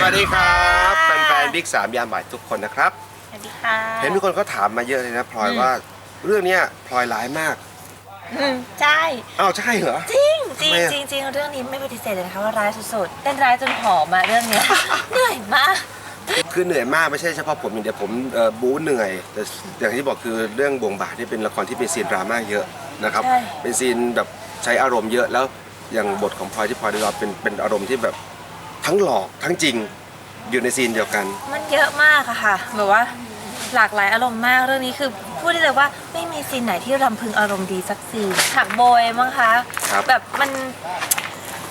สวัสดีครับแฟนๆบิ๊กสามยามบ่ายทุกคนนะครับสวัสดีค่ะเห็นมีคนเขาถามมาเยอะเลยนะพลอยว่าเรื่องเนี้ยพลอยร้ายมากอืมใช่ อ้าวใช่เหรอ จริงจริงทำไมอะ จริงจริงเรื่องนี้ไม่ปฏิเสธเลยนะคะว่าร้ายสุดๆเป็นร้ายจนผอมอะเรื่องเนี้ย เหนื่อยมาก คือเหนื่อยมากไม่ใช่เฉพาะผมอย่างเดียวผมเอ่อบู๊เหนื่อยแต่อย่างที่บอกคือเรื่องบวงบาทนี่เป็นละครที่เป็นซีนดราม่าเยอะนะครับ ใช่ เป็นซีนแบบใช้อารมณ์เยอะแล้วอย่างบทของพลอยที่พลอยได้รับเป็นเป็นอารมณ์ที่แบบ ทั้งหลอกทั้งจริงอยู่ในซีนเดียวกัน มันเยอะมากอะค่ะแบบว่าหลากหลายอารมณ์มากเรื่องนี้คือพูดได้เลยว่าไม่มีซีนไหนที่รำพึงอารมณ์ดีสักซีนฉากโบยมั้งคะครับ แบบมัน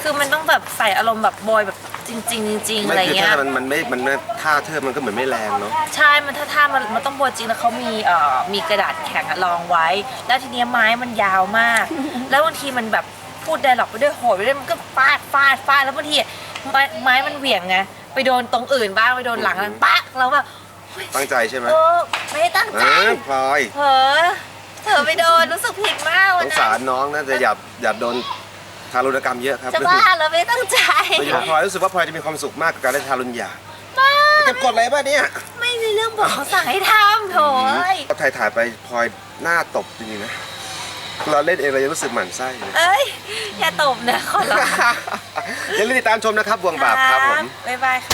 คือมันต้องแบบใส่อารมณ์แบบโบยแบบจริงๆจริงๆมัอะไรคือเงี้ยถ้ามันมันไม่มันไม่ท่าเธอมันก็เหมือนไม่แรงเนาะ ใช่ มันถ้าท่ามันมันต้องโบยจริงแล้วเขามีเอ่อมีกระดาษแข็งอะรองไว้ แล้วทีเนี้ยไม้มันยาวมาก แล้วบางทีมันแบบพูดไดร็อกไปด้วยโหยไปด้วยมันก็ฟาดฟาดฟาดแล้วบางที ไม้ไม้มันเหวี่ยงไงไปโดนตรงอื่นบ้างไปโดนหลังนั้นปะแล้วแบบตั้งใจใช่ไหมเออไม่ได้ตั้งเอใจอพลอยเผลอเผลอไปโดนรู้สึกผิดมากสวันงนั้สารนน้องนะแต่อย่าอย่าโดนทารุณกรรมเยอะครับจะบ้าแล้วไม่ได้ตั้งใจประโยชน์พลอยรู้สึกว่าพลอยจะมีความสุขมากกับการได้ทารุณหยาเก็บกดอะไรบ้างเนี่ยไม่มีเรื่องบอกเขาสั่งให้ทำโถยก็ถ่ายถ่ายๆไปพลอยหน้าตบจริงๆนะ เราเล่นเองเรายังรู้สึกหมั่นไส้เลย เอ้ย อย่าตบนะขอร้องอย่าลืมติดตามชมนะครับบวงบาปครับผม บ๊ายบายค่ะ